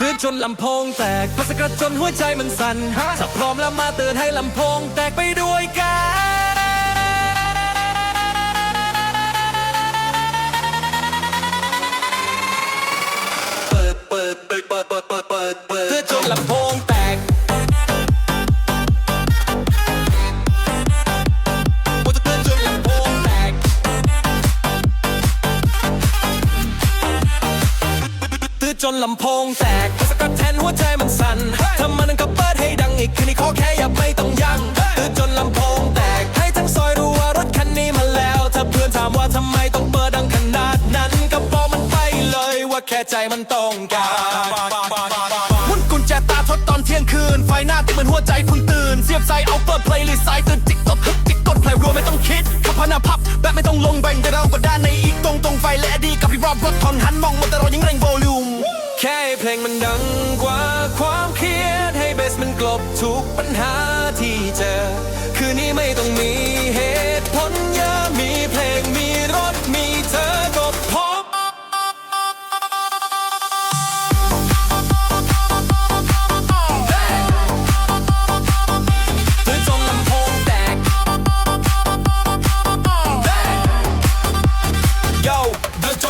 ตือนจนลำโพงแตกพอสะกระจนหัวใจมันสั่นถ้าพร้อมแล้วมาเตือนให้ลำโพงแตกไปด้วยกัน จนลำโพงแตกสะกัดแทนหัวใจมันสั่นถ้ามันก็เปิดให้ดังอีกคืนนี้ขอแค่อย่าไม่ต้องยั้งตื้อจนลำโพงแตกให้ทั้งซอยรู้ว่ารถคันนี้มาแล้ว ถ้าเพื่อนถามว่าทำไมต้องเปิดดังขนาดนั้น ก็บอกมันไปเลยว่าแค่ใจมันต้องการมุนกุญแจตาทดตอนเที่ยงคืน ไฟหน้าติดเหมือนหัวใจเพิ่งตื่นเสียบใส่เอาเปิดเพลย์ลิสต์สายตื่นจิกตบฮึกจิกกดเพลย์รัวไม่ต้องคิดขับพาหนาพับแบบไม่ต้องลงแบ่งแต่เราก็ด้านในอีกตรงตรงไฟและอดีกับพี่รอบรถทอนหันมองมาแต่เรายังเร่ง งมันดังกว่าความเครียด ให้เบสมันกลบทุกปัญหาที่เจอ คืนนี้ไม่ต้องมีเหตุผลเยอะมีเพลง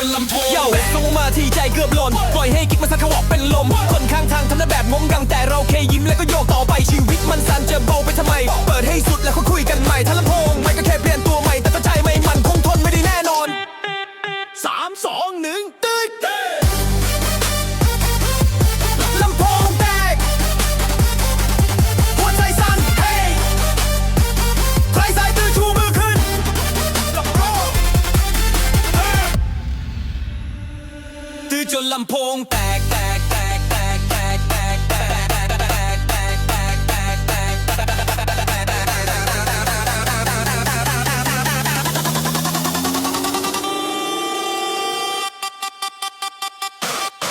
นจนลำโพงโย่ส่งมาที่ใจเกือบหล่นปล่อยให้กิ๊กมันสั่นเขาบอกเป็นลม คนข้างทางทำหน้าแบบงงกังแต่เราแค่ยิ้มแล้วก็โยกต่อไปชีวิตมันสั่นจะเบาไปทำไม เปิดให้สุดแล้วค่อยคุยกันใหม่ถ้าลำโพงไม่ก็แค่เปลี่ยนตัวใหม่แต่ถ้าใจไม่มันคงทนไม่ได้แน่นอนสามสองหนึ่ง จนลำโพงแตกแตกแตกแตกแตกแตกแตกแตกแตกแตกแตกแตกแตก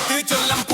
คือจนลำ